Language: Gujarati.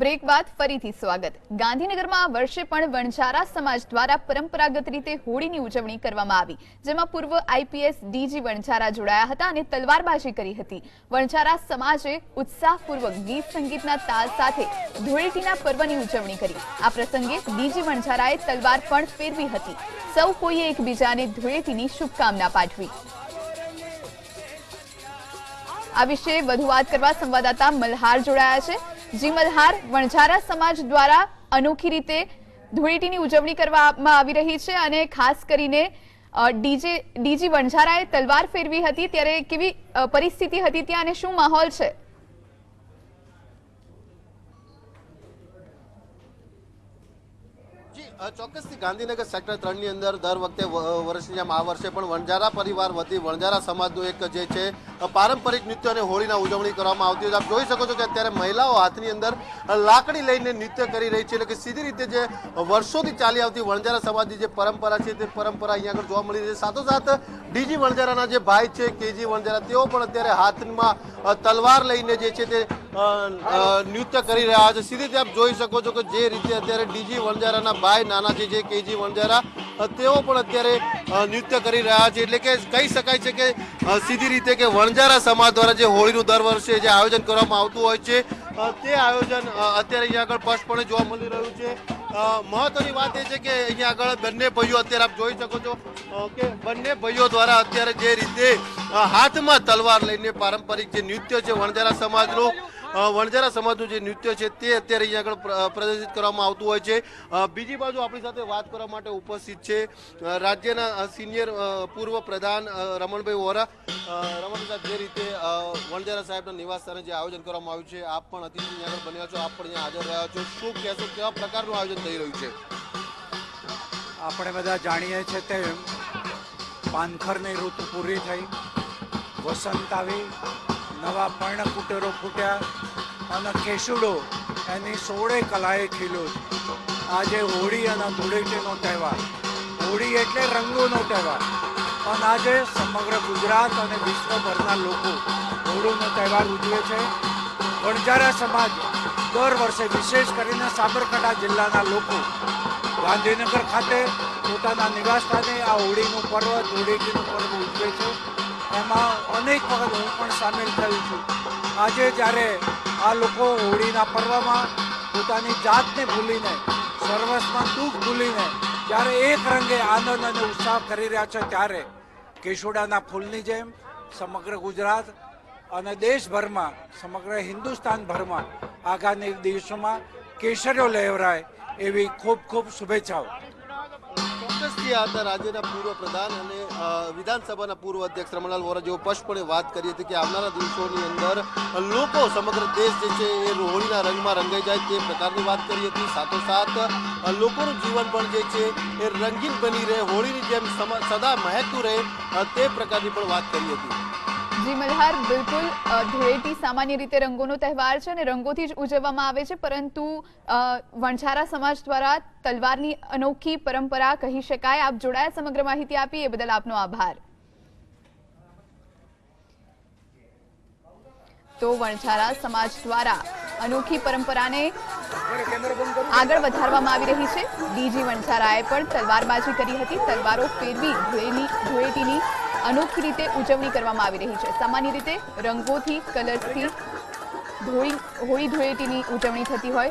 બ્રેક બાદ ફરીથી સ્વાગત. ગાંધીનગરમાં આ વર્ષે પણ વણઝારા સમાજ દ્વારા પરંપરાગત રીતે હોળીની ઉજવણી કરવામાં આવી, જેમાં પૂર્વ આઈપીએસ ડીજી વણઝારા જોડાયા હતા અને તલવારબાજી કરી હતી. વણઝારા સમાજે ઉત્સાહપૂર્વક ગીત સંગીતના તાલ સાથે ધૂળેટીના પર્વની ઉજવણી કરી. આ પ્રસંગે ડીજી વણઝારાએ તલવાર પણ ફેરવી હતી. સૌ કોઈએ એકબીજાને ધૂળેટીની શુભકામના પાઠવી. આ વિશે વધુ વાત કરવા સંવાદદાતા મલ્હાર જોડાયા છે. જી મલ્હાર વણઝારા સમાજ દ્વારા અનોખી રીતે ધૂળેટીની ઉજવણી કરવામાં આવી રહી છે અને ખાસ કરીને ડીજે, ડીજી વણઝારાએ તલવાર ફેરવી હતી. ત્યારે કેવી પરિસ્થિતિ હતી ત્યાં અને શું માહોલ છે? ચોક્કસથી ગાંધીનગર સેક્ટર ત્રણની અંદર દર વખતે વર્ષની જેમ આ વર્ષે પણ વણઝારા પરિવાર વતી વણઝારા સમાજનું એક જે છે પારંપરિક નૃત્ય અને હોળીના ઉજવણી કરવામાં આવતી હોય આપ જોઈ શકો છો કે અત્યારે મહિલાઓ હાથની અંદર લાકડી લઈને નૃત્ય કરી રહી છે. એટલે કે સીધી રીતે જે વર્ષોથી ચાલી આવતી વણજારા સમાજની જે પરંપરા છે, તે પરંપરા અહીંયા આગળ જોવા મળી રહી છે. સાથોસાથ, ડીજી વણજારાના જે ભાઈ છે, કેજી વણજારા તેઓ પણ અત્યારે હાથમાં તલવાર લઈને જે છે તે નૃત્ય કરી રહ્યા છે. સીધી રીતે આપ જોઈ શકો છો કે જે રીતે અત્યારે ડીજી વણજારાના ભાઈ, નાના છે જે કેજી વણજારા તેઓ પણ અત્યારે નૃત્ય કરી રહ્યા છે. એટલે કે કહી શકાય છે કે સીધી રીતે કે વણજારા સમાજ દ્વારા જે હોળીનું દર વર્ષે જે આયોજન કરવામાં આવતું હોય છે તે આયોજન અત્યારે અહીંયા આગળ સ્પષ્ટપણે જોવા મળી રહ્યું છે. મહત્વની વાત એ છે કે અહીંયા આગળ બંને ભાઈઓ અત્યારે આપ જોઈ શકો છો કે બંને ભાઈઓ દ્વારા અત્યારે જે રીતે હાથમાં તલવાર લઈને પારંપરિક જે નૃત્ય છે વણજારા સમાજનું વણજારા સમાજનું જે નૃત્ય છે તે અત્યારે અહીંયા આગળ પ્રદર્શિત કરવામાં આવતું હોય છે. બીજી બાજુ આપણી સાથે વાત કરવા માટે ઉપસ્થિત છે રાજ્યના સિનિયર પૂર્વ પ્રધાન રમણભાઈ વોરા. રમણભાઈ જે રીતે વણજારા સાહેબના નિવાસ સ્થાને જે આયોજન કરવામાં આવ્યું છે, આપ પણ અતિથિ અહીંયા આગળ બન્યા છો, આપ પણ અહીંયા હાજર રહ્યા છો. શું કહેશો, કેવા પ્રકારનું આયોજન થઈ રહ્યું છે? આપણે બધા જાણીએ છીએ તેમ પાનખરની ઋતુ પૂરી થઈ, વસંત આવી નવા પર્ણકુટરો ફૂટ્યા અને કેસુડો એની સોળે કલાએ ખીલ્યો. આજે હોળી અને ધૂળેટીનો તહેવાર. હોળી એટલે રંગોનો તહેવાર. અને આજે સમગ્ર ગુજરાત અને વિશ્વભરના લોકો હોળીનો તહેવાર ઉજવે છે. વણજારા સમાજ દર વર્ષે વિશેષ કરીને સાબરકાંઠા જિલ્લાના લોકો ગાંધીનગર ખાતે પોતાના નિવાસસ્થાને આ હોળીનું પર્વ, ધૂળેટીનું પર્વ ઉજવે છે. એમાં અનેક વખત હું પણ સામેલ થયો છું. આજે જ્યારે આ લોકો હોળીના પર્વમાં પોતાની જાતને ભૂલીને, સર્વસ્વમાં દુઃખ ભૂલીને, જ્યારે એક રંગે આનંદ અને ઉત્સાહ કરી રહ્યા છે ત્યારે કેશોડાના ફૂલની જેમ સમગ્ર ગુજરાત અને દેશભરમાં, સમગ્ર હિન્દુસ્તાનભરમાં આગામી દિવસોમાં કેસરીઓ લહેરાય એવી ખૂબ ખૂબ શુભેચ્છાઓ. ચોક્કસથી હતા રાજ્યના પૂર્વ પ્રધાન અને વિધાનસભાના પૂર્વ અધ્યક્ષ રમણલાલ વોરા જેઓ સ્પષ્ટપણે વાત કરી હતી કે આવનારા દિવસોની અંદર લોકો સમગ્ર દેશ જે છે એ હોળીના રંગમાં રંગાઈ જાય તે પ્રકારની વાત કરી હતી. સાથોસાથ લોકોનું જીવન પણ જે છે એ રંગીન બની રહે, હોળીની જેમ સદા મહેકતું રહે તે પ્રકારની પણ વાત કરી હતી. જી મલ્હાર બિલકુલ ધૂળેટી સામાન્ય રીતે રંગોનો તહેવાર છે અને રંગોથી જ ઉજવવામાં આવે છે પરંતુ અ, વણઝારા સમાજ દ્વારા તલવારની અનોખી પરંપરા કહી શકાય. આપ જોડાયા સમગ્ર માહિતી આપી એ બદલ આપનો આભાર. તો વણઝારા સમાજ દ્વારા અનોખી પરંપરાને આગળ વધારવામાં આવી રહી છે. ડીજી વણઝારાએ પણ તલવારબાજી કરી હતી. તલવારો ફેરવી ધૂળેની ધૂળેટીની અનોખી રીતે ઉજવણી કરવામાં આવી રહી છે. સામાન્ય રીતે રંગોથી કલર્સથી હોળી હોળી ધૂળેટીની ઉજવણી થતી હોય.